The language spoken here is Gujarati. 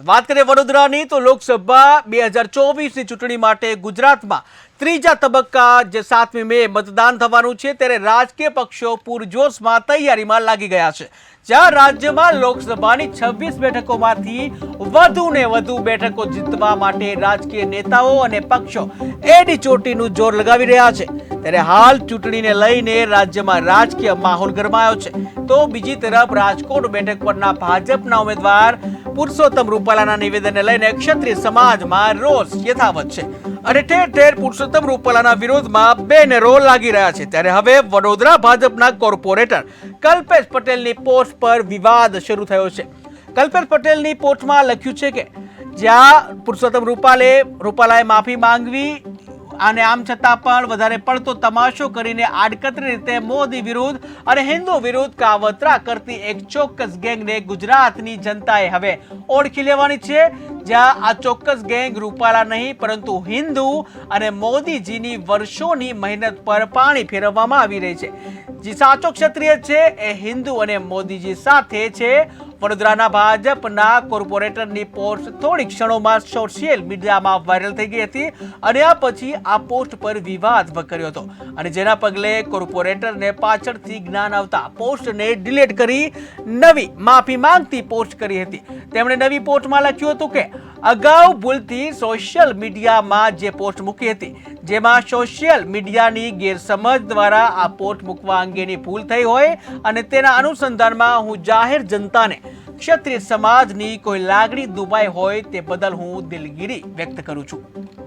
વાત કરીએ વડોદરાની, તો લોકસભા બે હજાર ચોવીસની ચૂંટણી માટે ગુજરાતમાં ત્રીજા તબક્કા જે સાતમી મે મતદાન થવાનું છે, ત્યારે રાજકીય પક્ષો પૂરજોશમાં તૈયારીમાં લાગી ગયા છે. જ્યાં રાજ્યમાં લોકસભાની છવ્વીસ બેઠકોમાંથી વધુ ને વધુ બેઠકો જીતવા માટે રાજકીય નેતાઓ અને પક્ષો એડી ચોટીનું જોર લગાવી રહ્યા છે. ત્યારે હાલ ચૂંટણીને લઈને રાજ્યમાં રાજકીય માહોલ ગરમાયો છે. તો બીજી તરફ રાજકોટ બેઠક પરના ભાજપના ઉમેદવાર પુરુષોત્તમ રૂપાલાના નિવેદનને લઈને ક્ષત્રિય સમાજમાં રોષ યથાવત છે. અને ઠેર ઠેર પુરુષોત્તમ રૂપાલાના વિરોધમાં બેનરો લાગી રહ્યા છે. ત્યારે હવે વડોદરા ભાજપના કોર્પોરેટર કલ્પેશ પટેલની પોસ્ટ પર વિવાદ શરૂ થયો છે. કલ્પેશ પટેલની પોસ્ટમાં લખ્યું છે કે જ્યાં પુરુષોત્તમ રૂપાલે રૂપાલાએ માફી માંગવી અને આમ છતાં પણ વધારે પડતો તમાશો કરીને આડકતરી રીતે મોદી વિરુદ્ધ અને હિન્દુ વિરુદ્ધ કાવતરા કરતી એક ચોક્કસ ગેંગને ગુજરાતની જનતાએ હવે ઓળખી લેવાની છે. જ્યાં આ ચોક્કસ ગેંગ રૂપાલા નહીં, પરંતુ હિન્દુ અને મોદીજીની વર્ષોની મહેનત પર પાણી ફેરવવામાં આવી રહી છે. જે સાચો ક્ષત્રિય છે, એ હિન્દુ અને મોદીજી સાથે છે. વડોદરાના ભાજપના કોર્પોરેટરની પોસ્ટ થોડી ક્ષણોમાં સોશિયલ મીડિયામાં વાયરલ થઈ ગઈ હતી અને આ પછી આ પોસ્ટ પર વિવાદ વકર્યો હતો. અને જેના પગલે કોર્પોરેટરને પાછળથી જ્ઞાન આવતા પોસ્ટને ડિલીટ કરી નવી માફી માંગતી પોસ્ટ કરી હતી. તેમણે નવી પોસ્ટમાં લખ્યું હતું કે અગાઉ ભૂલથી સોશિયલ મીડિયામાં જે પોસ્ટ મૂકી હતી, જેમાં સોશિયલ મીડિયાની ગેરસમજ દ્વારા આ પોસ્ટ મૂકવા અંગેની ભૂલ થઈ હોય અને તેના અનુસંધાનમાં હું જાહેર જનતાને ક્ષત્રિય સમાજની કોઈ લાગણી દુભાઈ હોય તે બદલ હું દિલગીરી વ્યક્ત કરું છું.